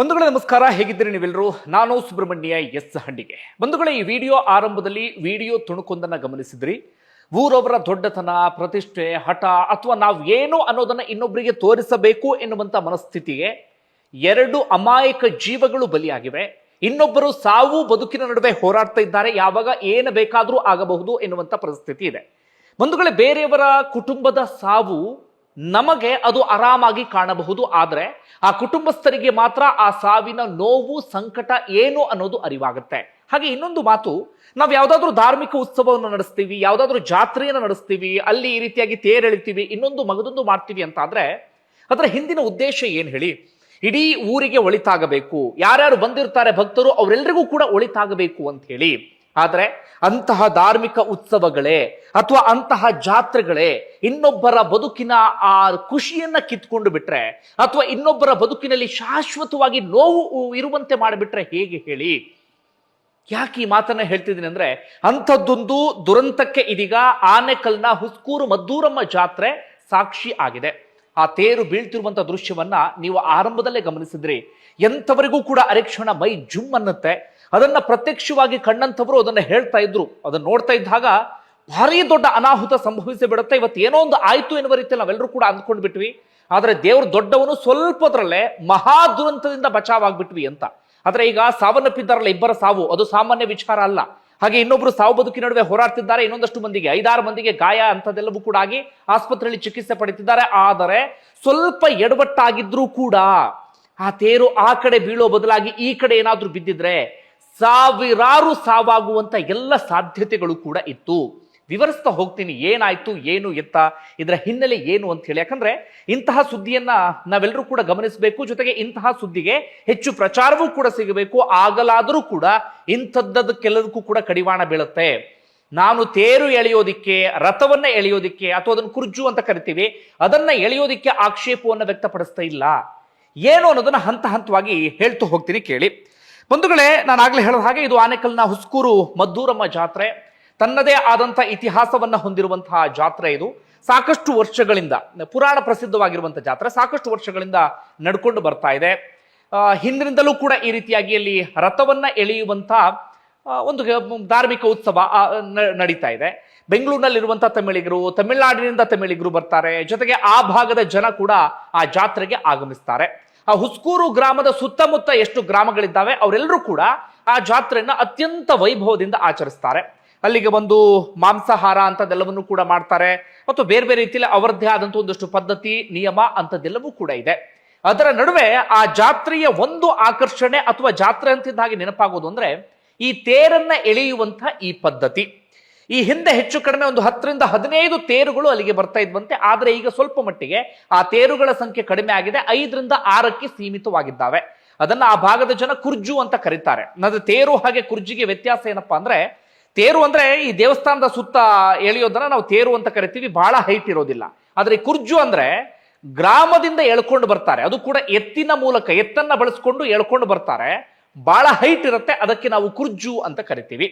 ಬಂಧುಗಳೇ ನಮಸ್ಕಾರ, ಹೇಗಿದ್ದೀರಿ ನೀವೆಲ್ಲರೂ? ನಾನು ಸುಬ್ರಹ್ಮಣ್ಯ ಎಸ್ ಹಂಡಿಗೆ ಬಂಧುಗಳೇ, ಈ ವಿಡಿಯೋ ಆರಂಭದಲ್ಲಿ ವಿಡಿಯೋ ತುಣುಕೊಂದನ್ನು ಗಮನಿಸಿದ್ರಿ. ಊರವರ ದೊಡ್ಡತನ, ಪ್ರತಿಷ್ಠೆ, ಹಠ ಅಥವಾ ನಾವು ಏನು ಅನ್ನೋದನ್ನು ಇನ್ನೊಬ್ಬರಿಗೆ ತೋರಿಸಬೇಕು ಎನ್ನುವಂಥ ಮನಸ್ಥಿತಿಗೆ ಎರಡು ಅಮಾಯಕ ಜೀವಗಳು ಬಲಿಯಾಗಿವೆ. ಇನ್ನೊಬ್ಬರು ಸಾವು ಬದುಕಿನ ನಡುವೆ ಹೋರಾಡ್ತಾ ಇದ್ದಾರೆ. ಯಾವಾಗ ಏನು ಬೇಕಾದರೂ ಆಗಬಹುದು ಎನ್ನುವಂಥ ಪರಿಸ್ಥಿತಿ ಇದೆ. ಬಂಧುಗಳೇ, ಬೇರೆಯವರ ಕುಟುಂಬದ ಸಾವು ನಮಗೆ ಅದು ಆರಾಮಾಗಿ ಕಾಣಬಹುದು, ಆದರೆ ಆ ಕುಟುಂಬಸ್ಥರಿಗೆ ಮಾತ್ರ ಆ ಸಾವಿನ ನೋವು, ಸಂಕಟ ಏನು ಅನ್ನೋದು ಅರಿವಾಗುತ್ತೆ. ಹಾಗೆ ಇನ್ನೊಂದು ಮಾತು, ನಾವು ಯಾವುದಾದ್ರೂ ಧಾರ್ಮಿಕ ಉತ್ಸವವನ್ನು ನಡೆಸ್ತೀವಿ, ಯಾವುದಾದ್ರೂ ಜಾತ್ರೆಯನ್ನು ನಡೆಸ್ತೀವಿ, ಅಲ್ಲಿ ಈ ರೀತಿಯಾಗಿ ತೇರೆಳಿತೀವಿ ಇನ್ನೊಂದು ಮಗದೊಂದು ಮಾಡ್ತೀವಿ ಅಂತ ಆದ್ರೆ ಅದರ ಹಿಂದಿನ ಉದ್ದೇಶ ಏನ್ ಹೇಳಿ? ಇಡೀ ಊರಿಗೆ ಒಳಿತಾಗಬೇಕು. ಯಾರ್ಯಾರು ಬಂದಿರ್ತಾರೆ ಭಕ್ತರು ಅವರೆಲ್ಲರಿಗೂ ಕೂಡ ಒಳಿತಾಗಬೇಕು ಅಂತ ಹೇಳಿ. ಆದರೆ ಅಂತಹ ಧಾರ್ಮಿಕ ಉತ್ಸವಗಳೇ, ಅಥವಾ ಅಂತಹ ಜಾತ್ರೆಗಳೇ ಇನ್ನೊಬ್ಬರ ಬದುಕಿನ ಆ ಖುಷಿಯನ್ನ ಕಿತ್ಕೊಂಡು ಬಿಟ್ರೆ ಅಥವಾ ಇನ್ನೊಬ್ಬರ ಬದುಕಿನಲ್ಲಿ ಶಾಶ್ವತವಾಗಿ ನೋವು ಇರುವಂತೆ ಮಾಡಿಬಿಟ್ರೆ ಹೇಗೆ ಹೇಳಿ? ಯಾಕೆ ಈ ಮಾತನ್ನ ಹೇಳ್ತಿದ್ದೀನಿ ಅಂದ್ರೆ ಅಂಥದ್ದೊಂದು ದುರಂತಕ್ಕೆ ಇದೀಗ ಆನೆಕಲ್ನ ಹುಸ್ಕೂರು ಮದ್ದೂರಮ್ಮ ಜಾತ್ರೆ ಸಾಕ್ಷಿ ಆಗಿದೆ. ಆ ತೇರು ಬೀಳ್ತಿರುವಂಥ ದೃಶ್ಯವನ್ನ ನೀವು ಆರಂಭದಲ್ಲೇ ಗಮನಿಸಿದ್ರಿ. ಎಂಥವರಿಗೂ ಕೂಡ ಅರೆಕ್ಷಣ ಮೈ ಜುಮ್ ಅನ್ನತ್ತೆ. ಅದನ್ನ ಪ್ರತ್ಯಕ್ಷವಾಗಿ ಕಣ್ಣಂಥವರು ಅದನ್ನ ಹೇಳ್ತಾ ಇದ್ರು. ಅದನ್ನ ನೋಡ್ತಾ ಇದ್ದಾಗ ಭಾರಿ ದೊಡ್ಡ ಅನಾಹುತ ಸಂಭವಿಸಿ ಬಿಡುತ್ತೆ ಇವತ್ತು ಏನೋ ಒಂದು ಆಯಿತು ಎನ್ನುವ ರೀತಿಯಲ್ಲಿ ನಾವೆಲ್ಲರೂ ಕೂಡ ಅಂದ್ಕೊಂಡು ಬಿಟ್ವಿ ಆದರೆ ದೇವರು ದೊಡ್ಡವನು ಸ್ವಲ್ಪದರಲ್ಲೇ ಮಹಾ ದುರಂತದಿಂದ ಬಚಾವಾಗ್ಬಿಟ್ವಿ ಅಂತ. ಆದರೆ ಈಗ ಸಾವನ್ನಪ್ಪಿದ್ದಾರಲ್ಲ ಇಬ್ಬರ ಸಾವು. ಅದು ಸಾಮಾನ್ಯ ವಿಚಾರ ಅಲ್ಲ. ಹಾಗೆ ಇನ್ನೊಬ್ರು ಸಾವು ಬದುಕಿನ ನಡುವೆ ಹೋರಾಡ್ತಿದ್ದಾರೆ. ಇನ್ನೊಂದಷ್ಟು ಮಂದಿಗೆ, ಐದಾರು ಮಂದಿಗೆ ಗಾಯ ಅಂತದೆಲ್ಲವೂ ಕೂಡ ಆಗಿ ಆಸ್ಪತ್ರೆಯಲ್ಲಿ ಚಿಕಿತ್ಸೆ ಪಡಿತಿದ್ದಾರೆ ಆದರೆ ಸ್ವಲ್ಪ ಎಡವಟ್ಟಾಗಿದ್ರೂ ಕೂಡ ಆ ತೇರು ಆ ಕಡೆ ಬೀಳೋ ಬದಲಾಗಿ ಈ ಕಡೆ ಏನಾದರೂ ಬಿದ್ದಿದ್ರೆ ಸಾವಿರಾರು ಸಾವಾಗುವಂತ ಎಲ್ಲ ಸಾಧ್ಯತೆಗಳು ಕೂಡ ಇತ್ತು. ವಿವರಿಸ್ತಾ ಹೋಗ್ತೀನಿ, ಏನಾಯ್ತು, ಏನು ಎತ್ತ ಇದರ ಹಿನ್ನೆಲೆ ಏನು ಅಂತ ಹೇಳಿ. ಯಾಕಂದ್ರೆ ಇಂತಹ ಸುದ್ದಿಯನ್ನ ನಾವೆಲ್ಲರೂ ಕೂಡ ಗಮನಿಸಬೇಕು, ಜೊತೆಗೆ ಇಂತಹ ಸುದ್ದಿಗೆ ಹೆಚ್ಚು ಪ್ರಚಾರವೂ ಕೂಡ ಸಿಗಬೇಕು, ಆಗಲಾದರೂ ಕೂಡ ಇಂಥದ್ದಕ್ಕೆಲ್ಲದಕ್ಕೂ ಕೂಡ ಕಡಿವಾಣ ಬೀಳುತ್ತೆ. ನಾನು ತೇರು ಎಳೆಯೋದಿಕ್ಕೆ, ರಥವನ್ನ ಎಳೆಯೋದಿಕ್ಕೆ, ಅಥವಾ ಅದನ್ನು ಕುರ್ಜು ಅಂತ ಕರಿತೀವಿ, ಅದನ್ನ ಎಳೆಯೋದಿಕ್ಕೆ ಆಕ್ಷೇಪವನ್ನು ವ್ಯಕ್ತಪಡಿಸ್ತಾ ಇಲ್ಲ. ಏನು ಅನ್ನೋದನ್ನ ಹಂತ ಹಂತವಾಗಿ ಹೇಳ್ತಾ ಹೋಗ್ತೀನಿ ಕೇಳಿ. ಬಂಧುಗಳೇ ನಾನು ಆಗ್ಲೇ ಹೇಳಿದ ಹಾಗೆ, ಇದು ಆನೆಕಲ್ನ ಹುಸ್ಕೂರು ಮದ್ದೂರಮ್ಮ ಜಾತ್ರೆ. ತನ್ನದೇ ಆದಂಥ ಇತಿಹಾಸವನ್ನು ಹೊಂದಿರುವಂತಹ ಜಾತ್ರೆ ಇದು. ಸಾಕಷ್ಟು ವರ್ಷಗಳಿಂದ, ಪುರಾಣ ಪ್ರಸಿದ್ಧವಾಗಿರುವಂಥ ಜಾತ್ರೆ. ಸಾಕಷ್ಟು ವರ್ಷಗಳಿಂದ ನಡ್ಕೊಂಡು ಬರ್ತಾ ಇದೆ. ಹಿಂದಿನಿಂದಲೂ ಕೂಡ ಈ ರೀತಿಯಾಗಿ ಅಲ್ಲಿ ರಥವನ್ನ ಎಳೆಯುವಂಥ ಒಂದು ಧಾರ್ಮಿಕ ಉತ್ಸವ ನಡೀತಾ ಇದೆ. ಬೆಂಗಳೂರಿನಲ್ಲಿರುವಂಥ ತಮಿಳಿಗರು, ತಮಿಳುನಾಡಿನಿಂದ ತಮಿಳಿಗರು ಬರ್ತಾರೆ. ಜೊತೆಗೆ ಆ ಭಾಗದ ಜನ ಕೂಡ ಆ ಜಾತ್ರೆಗೆ ಆಗಮಿಸ್ತಾರೆ. ಆ ಹುಸ್ಕೂರು ಗ್ರಾಮದ ಸುತ್ತಮುತ್ತ ಎಷ್ಟು ಗ್ರಾಮಗಳಿದ್ದಾವೆ, ಅವರೆಲ್ಲರೂ ಕೂಡ ಆ ಜಾತ್ರೆಯನ್ನು ಅತ್ಯಂತ ವೈಭವದಿಂದ ಆಚರಿಸ್ತಾರೆ. ಅಲ್ಲಿಗೆ ಬಂದು ಮಾಂಸಾಹಾರ ಅಂತದೆಲ್ಲವನ್ನು ಕೂಡ ಮಾಡ್ತಾರೆ. ಮತ್ತು ಬೇರೆ ಬೇರೆ ರೀತಿಯಲ್ಲಿ ಅವರದ್ದೇ ಆದಂಥ ಒಂದಷ್ಟು ಪದ್ಧತಿ, ನಿಯಮ ಅಂತದೆಲ್ಲವೂ ಕೂಡ ಇದೆ. ಅದರ ನಡುವೆ ಆ ಜಾತ್ರೆಯ ಒಂದು ಆಕರ್ಷಣೆ ಅಥವಾ ಜಾತ್ರೆ ಅಂತಿದ್ದ ಹಾಗೆ ನೆನಪಾಗೋದು ಅಂದ್ರೆ ಈ ತೇರನ್ನ ಎಳೆಯುವಂಥ ಈ ಪದ್ಧತಿ. ಈ ಹಿಂದೆ ಹೆಚ್ಚು ಕಡಿಮೆ ಒಂದು ಹತ್ತರಿಂದ ಹದಿನೈದು ತೇರುಗಳು ಅಲ್ಲಿಗೆ ಬರ್ತಾ ಇದ್ವಂತೆ. ಆದರೆ ಈಗ ಸ್ವಲ್ಪ ಮಟ್ಟಿಗೆ ಆ ತೇರುಗಳ ಸಂಖ್ಯೆ ಕಡಿಮೆ ಆಗಿದೆ. ಐದರಿಂದ ಆರಕ್ಕೆ ಸೀಮಿತವಾಗಿದ್ದಾವೆ. ಅದನ್ನ ಆ ಭಾಗದ ಜನ ಕುರ್ಜು ಅಂತ ಕರೀತಾರೆ. ಅದು ತೇರು ಹಾಗೆ ಕುರ್ಜಿಗೆ ವ್ಯತ್ಯಾಸ ಏನಪ್ಪಾ ಅಂದ್ರೆ ತೇರು ಅಂದ್ರೆ ಈ ದೇವಸ್ಥಾನದ ಸುತ್ತ ಎಳೆಯೋದನ್ನ ನಾವು ತೇರು ಅಂತ ಕರಿತೀವಿ, ಬಹಳ ಹೈಟ್ ಇರೋದಿಲ್ಲ. ಆದರೆ ಕುರ್ಜು ಅಂದ್ರೆ ಗ್ರಾಮದಿಂದ ಎಳ್ಕೊಂಡು ಬರ್ತಾರೆ. ಅದು ಕೂಡ ಎತ್ತಿನ ಮೂಲಕ, ಎತ್ತನ್ನ ಬಳಸ್ಕೊಂಡು ಎಳ್ಕೊಂಡು ಬರ್ತಾರೆ. ಬಹಳ ಹೈಟ್ ಇರುತ್ತೆ, ಅದಕ್ಕೆ ನಾವು ಕುರ್ಜು ಅಂತ ಕರಿತೀವಿ.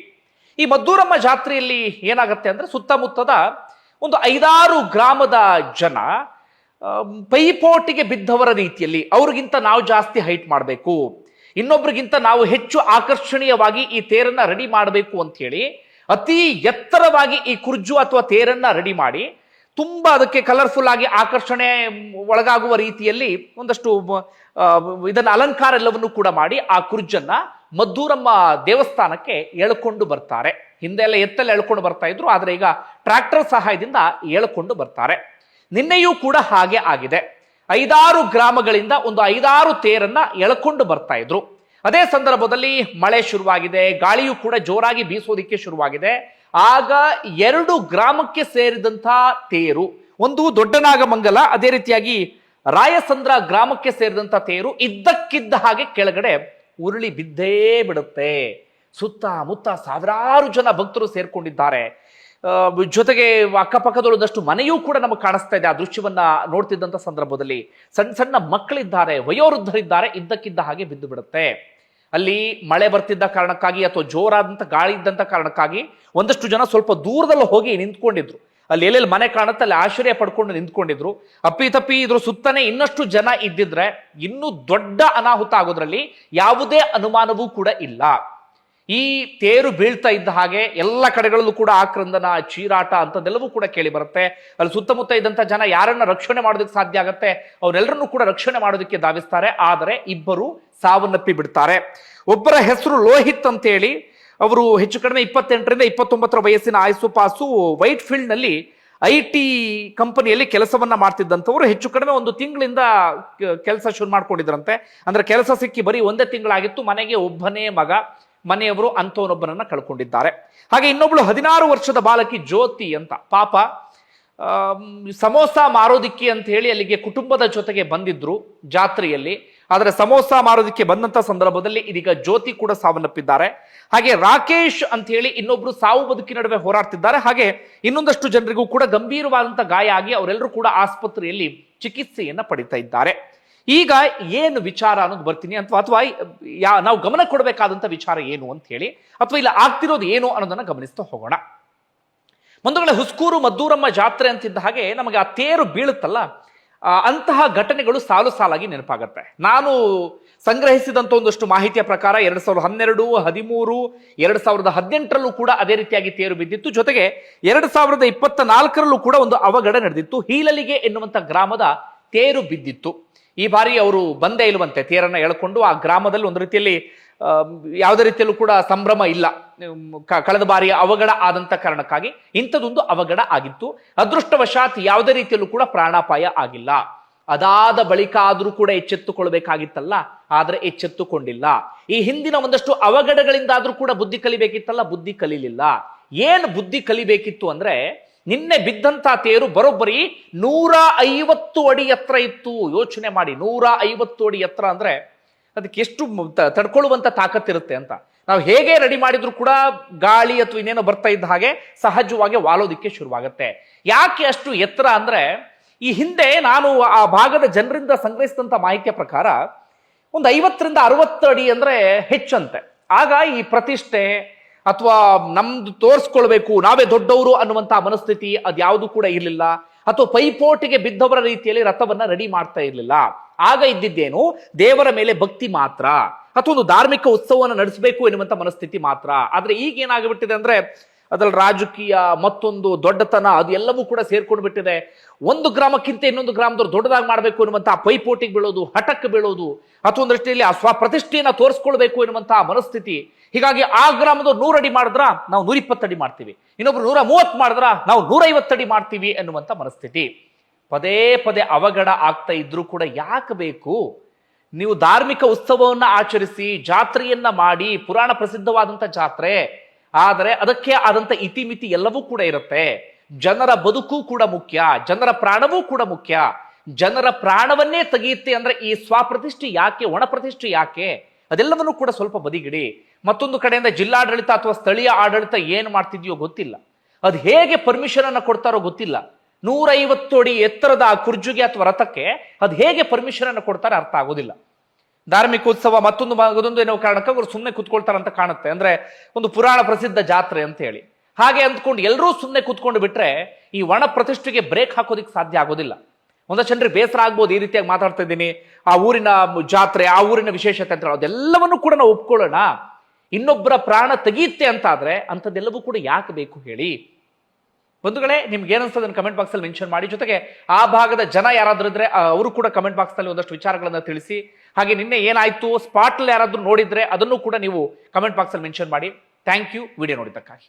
ಈ ಮದ್ದೂರಮ್ಮ ಜಾತ್ರೆಯಲ್ಲಿ ಏನಾಗುತ್ತೆ ಅಂದ್ರೆ ಸುತ್ತಮುತ್ತದ ಒಂದು ಐದಾರು ಗ್ರಾಮದ ಜನ ಪೈಪೋಟಿಗೆ ಬಿದ್ದವರ ರೀತಿಯಲ್ಲಿ, ಅವ್ರಿಗಿಂತ ನಾವು ಜಾಸ್ತಿ ಹೈಟ್ ಮಾಡಬೇಕು. ಇನ್ನೊಬ್ರಿಗಿಂತ ನಾವು ಹೆಚ್ಚು ಆಕರ್ಷಣೀಯವಾಗಿ ಈ ತೇರನ್ನ ರೆಡಿ ಮಾಡಬೇಕು ಅಂತ ಹೇಳಿ ಅತಿ ಎತ್ತರವಾಗಿ ಈ ಕುರ್ಜು ಅಥವಾ ತೇರನ್ನ ರೆಡಿ ಮಾಡಿ, ತುಂಬಾ ಅದಕ್ಕೆ ಕಲರ್ಫುಲ್ ಆಗಿ ಆಕರ್ಷಣೆ ಒಳಗಾಗುವ ರೀತಿಯಲ್ಲಿ ಒಂದಷ್ಟು ಇದನ್ನ ಅಲಂಕಾರ ಎಲ್ಲವನ್ನು ಕೂಡ ಮಾಡಿ ಆ ಕುರ್ಜನ್ನ ಮದ್ದೂರಮ್ಮ ದೇವಸ್ಥಾನಕ್ಕೆ ಎಳ್ಕೊಂಡು ಬರ್ತಾರೆ. ಹಿಂದೆ ಎಲ್ಲ ಎತ್ತಲ್ಲಿ ಎಳ್ಕೊಂಡು ಬರ್ತಾ ಇದ್ರು, ಆದರೆ ಈಗ ಟ್ರ್ಯಾಕ್ಟರ್ ಸಹಾಯದಿಂದ ಎಳ್ಕೊಂಡು ಬರ್ತಾರೆ. ನಿನ್ನೆಯೂ ಕೂಡ ಹಾಗೆ ಆಗಿದೆ. ಐದಾರು ಗ್ರಾಮಗಳಿಂದ ಒಂದು ಐದಾರು ತೇರನ್ನ ಎಳ್ಕೊಂಡು ಬರ್ತಾ ಇದ್ರು. ಅದೇ ಸಂದರ್ಭದಲ್ಲಿ ಮಳೆ ಶುರುವಾಗಿದೆ, ಗಾಳಿಯೂ ಕೂಡ ಜೋರಾಗಿ ಬೀಸೋದಿಕ್ಕೆ ಶುರುವಾಗಿದೆ. ಆಗ ಎರಡು ಗ್ರಾಮಕ್ಕೆ ಸೇರಿದಂತ ತೇರು, ಒಂದು ದೊಡ್ಡನಾಗಮಂಗಲ, ಅದೇ ರೀತಿಯಾಗಿ ರಾಯಸಂದ್ರ ಗ್ರಾಮಕ್ಕೆ ಸೇರಿದಂತ ತೇರು ಇದ್ದಕ್ಕಿದ್ದ ಹಾಗೆ ಕೆಳಗಡೆ ಉರುಳಿ ಬಿದ್ದೇ ಬಿಡುತ್ತೆ. ಸುತ್ತಮುತ್ತ ಸಾವಿರಾರು ಜನ ಭಕ್ತರು ಸೇರ್ಕೊಂಡಿದ್ದಾರೆ. ಜೊತೆಗೆ ಅಕ್ಕಪಕ್ಕದಲ್ಲದಷ್ಟು ಮನೆಯೂ ಕೂಡ ನಮಗೆ ಕಾಣಿಸ್ತಾ ಇದೆ. ಆ ದೃಶ್ಯವನ್ನ ನೋಡ್ತಿದ್ದಂಥ ಸಂದರ್ಭದಲ್ಲಿ ಸಣ್ಣ ಸಣ್ಣ ಮಕ್ಕಳಿದ್ದಾರೆ, ವಯೋವೃದ್ಧರಿದ್ದಾರೆ ಇದ್ದಕ್ಕಿದ್ದ ಹಾಗೆ ಬಿದ್ದು ಬಿಡುತ್ತೆ. ಅಲ್ಲಿ ಮಳೆ ಬರ್ತಿದ್ದ ಕಾರಣಕ್ಕಾಗಿ ಅಥವಾ ಜೋರಾದಂಥ ಗಾಳಿ ಇದ್ದಂಥ ಕಾರಣಕ್ಕಾಗಿ ಒಂದಷ್ಟು ಜನ ಸ್ವಲ್ಪ ದೂರದಲ್ಲಿ ಹೋಗಿ ನಿಂತ್ಕೊಂಡಿದ್ರು. ಅಲ್ಲಿ ಎಲ್ಲೆಲ್ಲಿ ಮನೆ ಕಾಣುತ್ತೆ ಅಲ್ಲಿ ಆಶ್ರಯ ಪಡ್ಕೊಂಡು ನಿಂತ್ಕೊಂಡಿದ್ರು. ಅಪ್ಪಿತಪ್ಪಿ ಇದ್ರ ಸುತ್ತನೇ ಇನ್ನಷ್ಟು ಜನ ಇದ್ದಿದ್ರೆ ಇನ್ನೂ ದೊಡ್ಡ ಅನಾಹುತ ಆಗೋದ್ರಲ್ಲಿ ಯಾವುದೇ ಅನುಮಾನವೂ ಕೂಡ ಇಲ್ಲ. ಈ ತೇರು ಬೀಳ್ತಾ ಇದ್ದ ಹಾಗೆ ಎಲ್ಲ ಕಡೆಗಳಲ್ಲೂ ಕೂಡ ಆಕ್ರಂದನ ಚೀರಾಟ ಅಂತದೆಲ್ಲವೂ ಕೂಡ ಕೇಳಿ ಬರುತ್ತೆ. ಅಲ್ಲಿ ಸುತ್ತಮುತ್ತ ಇದ್ದಂಥ ಜನ ಯಾರನ್ನ ರಕ್ಷಣೆ ಮಾಡೋದಕ್ಕೆ ಸಾಧ್ಯ ಆಗುತ್ತೆ, ಅವರೆಲ್ಲರನ್ನೂ ಕೂಡ ರಕ್ಷಣೆ ಮಾಡೋದಕ್ಕೆ ಧಾವಿಸ್ತಾರೆ. ಆದರೆ ಇಬ್ಬರು ಸಾವನ್ನಪ್ಪಿ ಬಿಡ್ತಾರೆ. ಒಬ್ಬರ ಹೆಸರು ಲೋಹಿತ್ ಅಂತೇಳಿ, ಅವರು ಹೆಚ್ಚು ಕಡಿಮೆ ಇಪ್ಪತ್ತೆಂಟರಿಂದ ಇಪ್ಪತ್ತೊಂಬತ್ತರ ವಯಸ್ಸಿನ ಆಯಸ್ಸು ಪಾಸು ವೈಟ್ ಫೀಲ್ಡ್ನಲ್ಲಿ ಐ ಟಿ ಕಂಪನಿಯಲ್ಲಿ ಕೆಲಸವನ್ನ ಮಾಡ್ತಿದ್ದಂಥವ್ರು ಹೆಚ್ಚು ಕಡಿಮೆ ಒಂದು ತಿಂಗಳಿಂದ ಕೆಲಸ ಶುರು ಮಾಡ್ಕೊಂಡಿದ್ರಂತೆ ಅಂದ್ರೆ ಕೆಲಸ ಸಿಕ್ಕಿ ಬರೀ ಒಂದೇ ತಿಂಗಳಾಗಿತ್ತು, ಮನೆಗೆ ಒಬ್ಬನೇ ಮಗ. ಮನೆಯವರು ಅಂಥವನೊಬ್ಬನನ್ನ ಕಳ್ಕೊಂಡಿದ್ದಾರೆ. ಹಾಗೆ ಇನ್ನೊಬ್ಳು ಹದಿನಾರು ವರ್ಷದ ಬಾಲಕಿ ಜ್ಯೋತಿ ಅಂತ. ಪಾಪ ಸಮೋಸ ಮಾರೋದಿಕ್ಕೆ ಅಂತ ಹೇಳಿ ಅಲ್ಲಿಗೆ ಕುಟುಂಬದ ಜೊತೆಗೆ ಬಂದಿದ್ರು ಜಾತ್ರೆಯಲ್ಲಿ. ಆದರೆ ಸಮೋಸ ಮಾರೋದಿಕ್ಕೆ ಬಂದಂತ ಸಂದರ್ಭದಲ್ಲಿ ಇದೀಗ ಜ್ಯೋತಿ ಕೂಡ ಸಾವನ್ನಪ್ಪಿದ್ದಾರೆ. ಹಾಗೆ ರಾಕೇಶ್ ಅಂತ ಹೇಳಿ ಇನ್ನೊಬ್ರು ಸಾವು ಬದುಕಿ ನಡುವೆ ಹೋರಾಡ್ತಿದ್ದಾರೆ. ಹಾಗೆ ಇನ್ನೊಂದಷ್ಟು ಜನರಿಗೂ ಕೂಡ ಗಂಭೀರವಾದಂತ ಗಾಯ ಆಗಿ ಅವರೆಲ್ಲರೂ ಕೂಡ ಆಸ್ಪತ್ರೆಯಲ್ಲಿ ಚಿಕಿತ್ಸೆಯನ್ನ ಪಡಿತಾ ಇದ್ದಾರೆ. ಈಗ ಏನು ವಿಚಾರ ಅನ್ನೋದು ಬರ್ತೀನಿ ಅಥವಾ ಅಥವಾ ಯಾ ನಾವು ಗಮನ ಕೊಡಬೇಕಾದಂಥ ವಿಚಾರ ಏನು ಅಂತ ಹೇಳಿ, ಅಥವಾ ಇಲ್ಲ ಆಗ್ತಿರೋದು ಏನು ಅನ್ನೋದನ್ನು ಗಮನಿಸ್ತಾ ಹೋಗೋಣ. ಮುಂದುಗಡೆ ಹುಸ್ಕೂರು ಮದ್ದೂರಮ್ಮ ಜಾತ್ರೆ ಅಂತಿದ್ದ ಹಾಗೆ ನಮಗೆ ಆ ತೇರು ಬೀಳುತ್ತಲ್ಲ ಅಂತಹ ಘಟನೆಗಳು ಸಾಲು ಸಾಲಾಗಿ ನೆನಪಾಗತ್ತೆ. ನಾನು ಸಂಗ್ರಹಿಸಿದಂಥ ಒಂದಷ್ಟು ಮಾಹಿತಿಯ ಪ್ರಕಾರ ಎರಡು ಸಾವಿರದ ಹನ್ನೆರಡು, ಹದಿಮೂರು, ಎರಡು ಸಾವಿರದ ಹದಿನೆಂಟರಲ್ಲೂ ಕೂಡ ಅದೇ ರೀತಿಯಾಗಿ ತೇರು ಬಿದ್ದಿತ್ತು. ಜೊತೆಗೆ ಎರಡು ಸಾವಿರದ ಇಪ್ಪತ್ತ ನಾಲ್ಕರಲ್ಲೂ ಕೂಡ ಒಂದು ಅವಘಡ ನಡೆದಿತ್ತು. ಹೀಲಲಿಗೆ ಎನ್ನುವಂಥ ಗ್ರಾಮದ ತೇರು ಬಿದ್ದಿತ್ತು. ಈ ಬಾರಿ ಅವರು ಬಂದೇ ಇಲ್ವಂತೆ ತೇರನ್ನ ಎಳ್ಕೊಂಡು ಆ ಗ್ರಾಮದಲ್ಲಿ ಒಂದು ರೀತಿಯಲ್ಲಿ ಯಾವುದೇ ರೀತಿಯಲ್ಲೂ ಕೂಡ ಸಂಭ್ರಮ ಇಲ್ಲ. ಕಳೆದ ಬಾರಿಯ ಅವಘಡ ಆದಂತ ಕಾರಣಕ್ಕಾಗಿ ಇಂಥದೊಂದು ಅವಘಡ ಆಗಿತ್ತು. ಅದೃಷ್ಟವಶಾತ್ ಯಾವುದೇ ರೀತಿಯಲ್ಲೂ ಕೂಡ ಪ್ರಾಣಾಪಾಯ ಆಗಿಲ್ಲ. ಅದಾದ ಬಳಿಕ ಆದರೂ ಕೂಡ ಎಚ್ಚೆತ್ತುಕೊಳ್ಬೇಕಾಗಿತ್ತಲ್ಲ? ಆದರೆ ಎಚ್ಚೆತ್ತುಕೊಂಡಿಲ್ಲ. ಈ ಹಿಂದಿನ ಒಂದಷ್ಟು ಅವಘಡಗಳಿಂದಾದ್ರೂ ಕೂಡ ಬುದ್ಧಿ ಕಲಿಬೇಕಿತ್ತಲ್ಲ? ಬುದ್ಧಿ ಕಲೀಲಿಲ್ಲ. ಏನು ಬುದ್ಧಿ ಕಲಿಬೇಕಿತ್ತು ಅಂದ್ರೆ ನಿನ್ನೆ ಬಿದ್ದಂಥ ತೇರು ಬರೋಬ್ಬರಿ ನೂರ ಐವತ್ತು ಅಡಿ ಎತ್ತರ ಇತ್ತು. ಯೋಚನೆ ಮಾಡಿ ನೂರ ಐವತ್ತು ಅಡಿ ಎತ್ತರ ಅಂದರೆ ಅದಕ್ಕೆ ಎಷ್ಟು ತಡ್ಕೊಳ್ಳುವಂಥ ತಾಕತ್ತಿರುತ್ತೆ ಅಂತ. ನಾವು ಹೇಗೆ ರೆಡಿ ಮಾಡಿದ್ರು ಕೂಡ ಗಾಳಿ ಅಥವಾ ಇನ್ನೇನೋ ಬರ್ತಾ ಇದ್ದ ಹಾಗೆ ಸಹಜವಾಗಿ ವಾಲೋದಿಕ್ಕೆ ಶುರುವಾಗುತ್ತೆ. ಯಾಕೆ ಅಷ್ಟು ಎತ್ತರ ಅಂದರೆ ಈ ಹಿಂದೆ ನಾನು ಆ ಭಾಗದ ಜನರಿಂದ ಸಂಗ್ರಹಿಸಿದಂಥ ಮಾಹಿತಿಯ ಪ್ರಕಾರ ಒಂದು ಐವತ್ತರಿಂದ ಅರವತ್ತು ಅಡಿ ಅಂದರೆ ಹೆಚ್ಚಂತೆ. ಆಗ ಈ ಪ್ರತಿಷ್ಠೆ ಅಥವಾ ನಮ್ದು ತೋರಿಸ್ಕೊಳ್ಬೇಕು, ನಾವೇ ದೊಡ್ಡವರು ಅನ್ನುವಂತಹ ಮನಸ್ಥಿತಿ ಅದ್ಯಾವುದು ಕೂಡ ಇರಲಿಲ್ಲ. ಅಥವಾ ಪೈಪೋಟಿಗೆ ಬಿದ್ದವರ ರೀತಿಯಲ್ಲಿ ರಥವನ್ನ ರೆಡಿ ಮಾಡ್ತಾ ಇರಲಿಲ್ಲ. ಆಗ ಇದ್ದಿದ್ದೇನು, ದೇವರ ಮೇಲೆ ಭಕ್ತಿ ಮಾತ್ರ. ಅಥವಾ ಒಂದು ಧಾರ್ಮಿಕ ಉತ್ಸವವನ್ನು ನಡೆಸಬೇಕು ಎನ್ನುವಂತ ಮನಸ್ಥಿತಿ ಮಾತ್ರ. ಆದ್ರೆ ಈಗ ಏನಾಗ್ಬಿಟ್ಟಿದೆ ಅಂದ್ರೆ, ಅದ್ರಲ್ಲಿ ರಾಜಕೀಯ ಮತ್ತೊಂದು ದೊಡ್ಡತನ ಅದು ಎಲ್ಲವೂ ಕೂಡ ಸೇರ್ಕೊಂಡು ಬಿಟ್ಟಿದೆ. ಒಂದು ಗ್ರಾಮಕ್ಕಿಂತ ಇನ್ನೊಂದು ಗ್ರಾಮದವ್ರು ದೊಡ್ಡದಾಗಿ ಮಾಡಬೇಕು ಎನ್ನುವಂತಹ ಪೈಪೋಟಿಗೆ ಬೀಳೋದು, ಹಠಕ್ಕೆ ಬೀಳೋದು, ಅಥವಾ ಒಂದು ದೃಷ್ಟಿಯಲ್ಲಿ ಆ ಸ್ವಪ್ರತಿಷ್ಠೆಯನ್ನು ತೋರಿಸ್ಕೊಳ್ಬೇಕು ಎನ್ನುವಂತಹ ಮನಸ್ಥಿತಿ ಹೀಗಾಗಿ ಆ ಗ್ರಾಮದ ನೂರು ಅಡಿ ಮಾಡಿದ್ರ ನಾವು ನೂರ ಅಡಿ ಮಾಡ್ತೀವಿ. ಇನ್ನೊಬ್ರು ನೂರ ಮೂವತ್ತು ಮಾಡಿದ್ರ ನಾವು ನೂರ ಅಡಿ ಮಾಡ್ತೀವಿ ಅನ್ನುವಂಥ ಮನಸ್ಥಿತಿ. ಪದೇ ಪದೇ ಅವಘಡ ಆಗ್ತಾ ಇದ್ರೂ ಕೂಡ ಯಾಕೆ ಬೇಕು? ನೀವು ಧಾರ್ಮಿಕ ಉತ್ಸವವನ್ನ ಆಚರಿಸಿ, ಜಾತ್ರೆಯನ್ನ ಮಾಡಿ, ಪುರಾಣ ಪ್ರಸಿದ್ಧವಾದಂಥ ಜಾತ್ರೆ, ಆದರೆ ಅದಕ್ಕೆ ಆದಂಥ ಇತಿಮಿತಿ ಎಲ್ಲವೂ ಕೂಡ ಇರುತ್ತೆ. ಜನರ ಬದುಕು ಕೂಡ ಮುಖ್ಯ, ಜನರ ಪ್ರಾಣವೂ ಕೂಡ ಮುಖ್ಯ. ಜನರ ಪ್ರಾಣವನ್ನೇ ತೆಗೆಯುತ್ತೆ ಅಂದ್ರೆ ಈ ಸ್ವಪ್ರತಿಷ್ಠೆ ಯಾಕೆ ಒಣ ಪ್ರತಿಷ್ಠೆ ಯಾಕೆ? ಅದೆಲ್ಲವನ್ನೂ ಕೂಡ ಸ್ವಲ್ಪ ಬದಿಗಿಡಿ. ಮತ್ತೊಂದು ಕಡೆಯಿಂದ ಜಿಲ್ಲಾಡಳಿತ ಅಥವಾ ಸ್ಥಳೀಯ ಆಡಳಿತ ಏನು ಮಾಡ್ತಿದೆಯೋ ಗೊತ್ತಿಲ್ಲ. ಅದು ಹೇಗೆ ಪರ್ಮಿಷನ್ ಅನ್ನು ಕೊಡ್ತಾರೋ ಗೊತ್ತಿಲ್ಲ. ನೂರೈವತ್ತು ಅಡಿ ಎತ್ತರದ ಆ ಕುರ್ಜುಗೆ ಅಥವಾ ರಥಕ್ಕೆ ಅದು ಹೇಗೆ ಪರ್ಮಿಷನ್ ಅನ್ನು ಕೊಡ್ತಾರೆ ಅರ್ಥ ಆಗೋದಿಲ್ಲ. ಧಾರ್ಮಿಕ ಉತ್ಸವ ಮತ್ತೊಂದು ಅದೊಂದು ಏನೋ ಕಾರಣಕ್ಕೆ ಅವರು ಸುಮ್ಮನೆ ಕುತ್ಕೊಳ್ತಾರೆ ಅಂತ ಕಾಣುತ್ತೆ. ಅಂದ್ರೆ ಒಂದು ಪುರಾಣ ಪ್ರಸಿದ್ಧ ಜಾತ್ರೆ ಅಂತ ಹೇಳಿ. ಹಾಗೆ ಅಂದ್ಕೊಂಡು ಎಲ್ಲರೂ ಸುಮ್ಮನೆ ಕುತ್ಕೊಂಡು ಬಿಟ್ರೆ ಈ ಒಣ ಪ್ರತಿಷ್ಠೆಗೆ ಬ್ರೇಕ್ ಹಾಕೋದಿಕ್ಕೆ ಸಾಧ್ಯ ಆಗೋದಿಲ್ಲ. ಒಂದಷ್ಟು ಜನರಿಗೆ ಬೇಸರ ಆಗ್ಬೋದು ಈ ರೀತಿಯಾಗಿ ಮಾತಾಡ್ತಾ ಇದ್ದೀನಿ. ಆ ಊರಿನ ಜಾತ್ರೆ, ಆ ಊರಿನ ವಿಶೇಷತೆ ಅಂತ ಅದೆಲ್ಲವನ್ನೂ ಕೂಡ ನಾವು ಒಪ್ಕೊಳ್ಳೋಣ. ಇನ್ನೊಬ್ಬರ ಪ್ರಾಣ ತೆಗೆಯುತ್ತೆ ಅಂತಾದ್ರೆ ಅಂಥದ್ದೆಲ್ಲವೂ ಕೂಡ ಯಾಕೆ ಬೇಕು ಹೇಳಿ? ಬಂಧುಗಳೇ, ನಿಮ್ಗೆ ಏನನ್ಸ್ತದೆ ಕಮೆಂಟ್ ಬಾಕ್ಸ್ ಅಲ್ಲಿ ಮೆನ್ಷನ್ ಮಾಡಿ. ಜೊತೆಗೆ ಆ ಭಾಗದ ಜನ ಯಾರಾದ್ರೂ ಇದ್ರೆ ಅವರು ಕೂಡ ಕಮೆಂಟ್ ಬಾಕ್ಸ್ನಲ್ಲಿ ಒಂದಷ್ಟು ವಿಚಾರಗಳನ್ನ ತಿಳಿಸಿ. ಹಾಗೆ ನಿನ್ನೆ ಏನಾಯ್ತು ಸ್ಪಾಟ್ ಯಾರಾದ್ರೂ ನೋಡಿದ್ರೆ ಅದನ್ನು ಕೂಡ ನೀವು ಕಮೆಂಟ್ ಬಾಕ್ಸ್ ಅಲ್ಲಿ ಮೆನ್ಷನ್ ಮಾಡಿ. Thank you video ನೋಡಿದ್ದಕ್ಕಾಗಿ.